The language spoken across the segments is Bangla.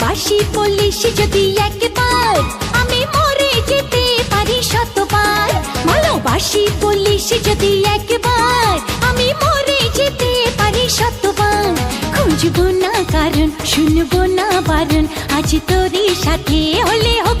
ভালোবাসি পলিশ যদি একবার, আমি মরে যেতে পারি শতবার। ভালোবাসি পলিশ যদি একবার, আমি মরে যেতে পারি শতবার। খুঁজবো না কারণ, শুনব না বারণ, আজ তোরই সাথে হলে হোক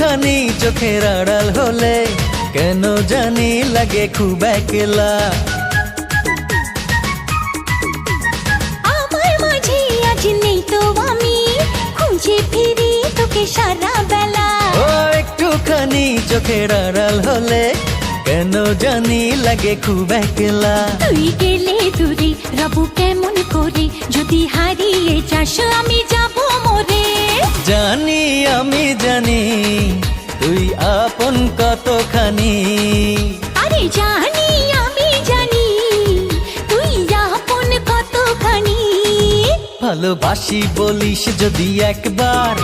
একটুখানি চোখের আড়াল হলে কেন জানি লাগে খুব একলা। আমার মাঝে আজ নেই তো আমি খুঁজে ফিরি তোকে সারা বেলা। ও একটুখানি চোখের আড়াল হলে কেন জানি লাগে খুব একলা। তুই গেলে দূরে রবু কেমন করে যদি হারিয়ে যাস আমি জানি আমি জানি তুই আপন কতখানি? আরে জানি আমি জানি তুই আপন কতখানি? ভালোবাসি বলিস যদি একবার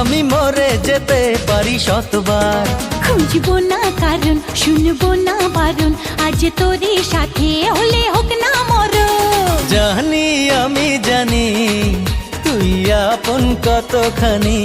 আমি মরে যেতে পারি শতবার। খুঁজবো না কারণ শুনব না বারণ আজ তোরে সাথে হলে হোক না মরণ। আপন কতখানি?